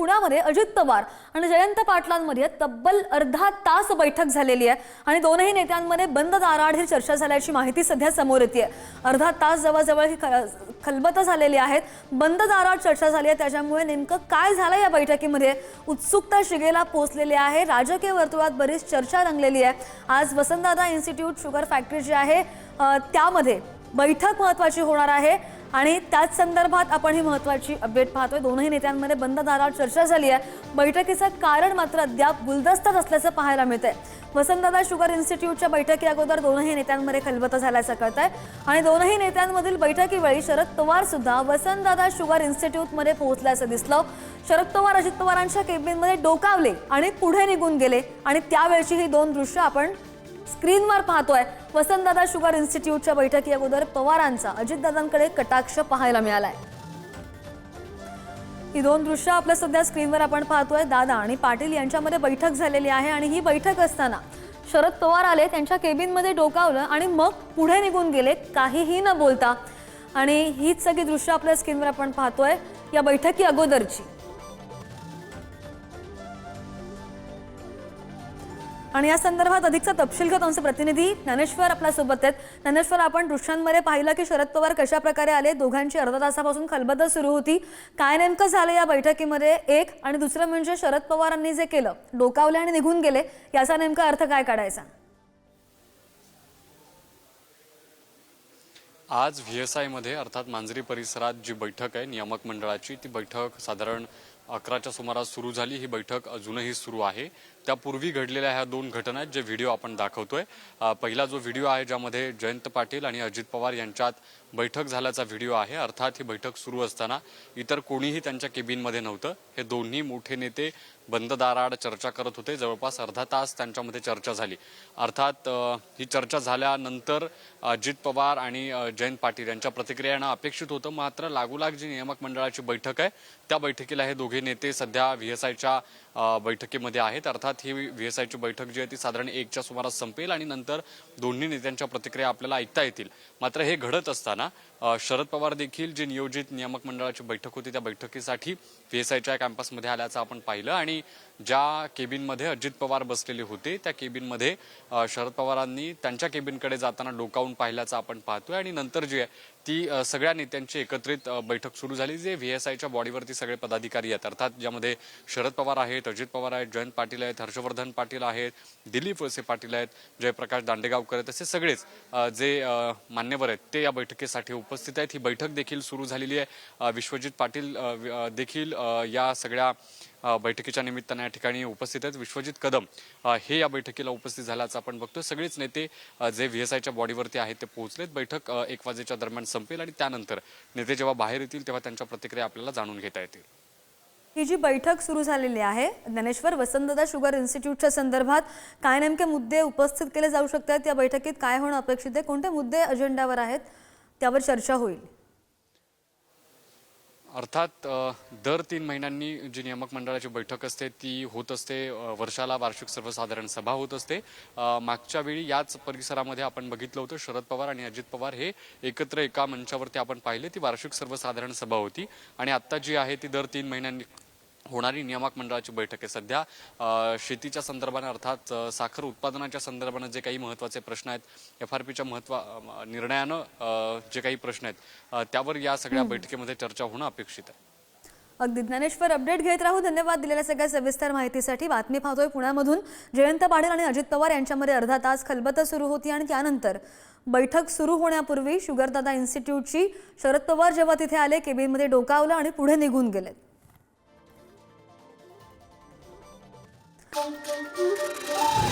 पुण्यामध्ये अजित पवार आणि जयंत पाटलांमध्ये तब्बल अर्धा तास बैठक झालेली आहे. आणि दोनही नेत्यांमध्ये बंद दाराआड ही चर्चा झाल्याची माहिती सध्या समोर येते अर्धा तास जवळजवळ ही ख- खलबत झालेली आहेत. बंद दाराआड चर्चा झाली आहे. त्याच्यामुळे नेमकं काय झालं या बैठकीमध्ये? उत्सुकता शिगेला पोहोचलेली आहे. राजकीय वर्तुळात बरीच चर्चा रंगलेली आहे. आज वसंतदादा इन्स्टिट्यूट शुगर फॅक्टरी जी आहे त्यामध्ये बैठक महत्त्वाची होणार आहे. आणि त्याच संदर्भात आपण ही महत्त्वाची अपडेट पाहतोय. दोनही नेत्यांमध्ये बंद दारावर चर्चा झाली आहे. बैठकीचं कारण मात्र अद्याप गुलदस्त्यात असल्याचं पाहायला मिळतंय. वसंतदादा शुगर इन्स्टिट्यूटच्या बैठकी अगोदर दोनही नेत्यांमध्ये खलबत झाल्याचं कळतंय. आणि दोनही नेत्यांमधील बैठकीवेळी शरद पवार सुद्धा वसंतदादा शुगर इन्स्टिट्यूटमध्ये पोहोचल्याचं दिसलं. शरद पवार अजित पवारांच्या केबिनमध्ये डोकावले आणि पुढे निघून गेले. आणि त्यावेळची ही दोन दृश्य आपण स्क्रीनवर पाहतोय. वसंतदादा शुगर इन्स्टिट्यूटच्या बैठकी अगोदर पवारांचा अजितदादांकडे कटाक्ष पाहायला मिळालाय. ही दोन दृश्य आपल्या सध्या स्क्रीनवर आपण पाहतोय. दादा आणि पाटील यांच्यामध्ये बैठक झालेली आहे आणि ही बैठक असताना शरद पवार आले त्यांच्या केबिनमध्ये डोकावलं आणि मग पुढे निघून गेले काहीही न बोलता. आणि हीच सगळी दृश्य आपल्या स्क्रीनवर आपण पाहतोय. या बैठकी अगोदरची. आणि या संदर्भात अधिकचा तपशील घेत आमचे प्रतिनिधी ज्ञानेश्वर आपल्यासोबत आहेत. ज्ञानेश्वर आपण दृश्यांमध्ये पाहिलं की शरद पवार कशा प्रकारे आले? दोघांची अर्धा तासापासून खलबत सुरू होती. काय नेमकं झालं या बैठकीमध्ये? एक आणि दुसरं म्हणजे शरद पवारांनी जे केलं डोकावले आणि निघून गेले याचा नेमका अर्थ काय काढायचा? आज व्ही एस आयमध्ये अर्थात मांजरी परिसरात जी बैठक आहे नियामक मंडळाची ती बैठक साधारण अकराच्या सुमारास सुरू झाली. ही बैठक अजूनही सुरू आहे. त्यापूर्वी घडलेल्या ह्या दोन घटना आहेत जे व्हिडिओ आपण दाखवतोय. पहिला जो व्हिडिओ आहे ज्यामध्ये जयंत पाटील आणि अजित पवार यांच्यात बैठक झाल्याचा व्हिडिओ आहे. अर्थात ही बैठक सुरू असताना इतर कोणीही त्यांच्या केबिनमध्ये नव्हतं. हे दोन्ही मोठे नेते बंद दाराआड चर्चा करत होते. जवळपास अर्धा तास त्यांच्यामध्ये चर्चा झाली. अर्थात ही चर्चा झाल्यानंतर अजित पवार आणि जयंत पाटील यांच्या प्रतिक्रियांना अपेक्षित होतं. मात्र लागोलाग जी नियामक मंडळाची बैठक आहे त्या बैठकीला हे दोघे नेते सध्या व्ही एस आयच्या बैठकीमध्ये आहेत. अर्थात ही व्ही एस आयची बैठक जी आहे ती साधारण एकच्या सुमारास संपेल आणि नंतर दोन्ही नेत्यांच्या प्रतिक्रिया आपल्याला ऐकता येतील. मात्र हे घडत असताना शरद पवार देखील जी नियोजित नियामक मंडळाची बैठक होती त्या बैठकीसाठी व्ही एस आयच्या कॅम्पसमध्ये आल्याचं आपण पाहिलं आणि ज्या केबिनमध्ये अजित पवार बसलेले होते त्या केबिनमध्ये शरद पवारांनी त्यांच्या केबिनकडे जाताना डोकावून पाहिल्याचं आपण पाहतोय आणि नंतर जे आहे ती सगळ्या नेत्यांची एकत्रित बैठक सुरू झाली जे व्ही एस आयच्या बॉडीवरती सगळे पदाधिकारी आहेत. अर्थात ज्यामध्ये शरद पवार आहेत अजित पवार आहेत जयंत पाटील आहेत हर्षवर्धन पाटील आहेत दिलीप वळसे पाटील आहेत जयप्रकाश दांडेगावकर आहेत असे सगळेच जे मान्यवर आहेत ते या बैठकीसाठी उपस्थित आहेत. ही बैठक देखील सुरू झालेली आहे. विश्वजित पाटील देखील या सगळ्या बैठकीच्या निमित्तानं या ठिकाणी उपस्थित आहेत. विश्वजित कदम हे या बैठकीला उपस्थित झाल्याचं आपण बघतोय. सगळेच नेते जे व्ही एस आयच्या बॉडीवरती आहेत ते पोहोचलेत. बैठक एक वाजेच्या दरम्यान संपेल आणि त्यानंतर नेते जेव्हा बाहेर येतील तेव्हा त्यांच्या प्रतिक्रिया आपल्याला जाणून घेता येतील. ही जी बैठक सुरू झालेली आहे ज्ञानेश्वर वसंतदा शुगर इन्स्टिट्यूटच्या संदर्भात काय नेमके मुद्दे उपस्थित केले जाऊ शकतात? या बैठकीत काय होणं अपेक्षित आहे? कोणते मुद्दे अजेंड्यावर आहेत? त्यावर चर्चा होईल. अर्थात दर तीन महिन्यांनी जी नियामक मंडळाची बैठक असते ती होत असते. वर्षाला वार्षिक सर्वसाधारण सभा होत असते. मागच्या वेळी याच परिसरामध्ये आपण बघितलं होतं शरद पवार आणि अजित पवार हे एकत्र एका मंचावरती आपण पाहिले ती वार्षिक सर्वसाधारण सभा होती. आणि आता जी आहे ती दर तीन महिन्यांनी होणारी नियामक मंडळाची बैठक आहे. सध्या शेतीच्या संदर्भाने अर्थात साखर उत्पादनाच्या संदर्भाने जे काही महत्त्वाचे प्रश्न आहेत एफ आर पीच्या महत्त्व निर्णयानं जे काही प्रश्न आहेत त्यावर या सगळ्या बैठकीमध्ये चर्चा होणं अपेक्षित आहे. अगदी. ज्ञानेश्वर अपडेट घेत राहू. धन्यवाद दिलेल्या सगळ्या सविस्तर माहितीसाठी. बातमी पाहतोय पुण्यामधून जयंत पाटील आणि अजित पवार यांच्यामध्ये अर्धा तास खलबत सुरू होती आणि त्यानंतर बैठक सुरू होण्यापूर्वी शुगरदादा इन्स्टिट्यूटची शरद पवार जेव्हा तिथे आले केबिनमध्ये डोकावलं आणि पुढे निघून गेले Thank you.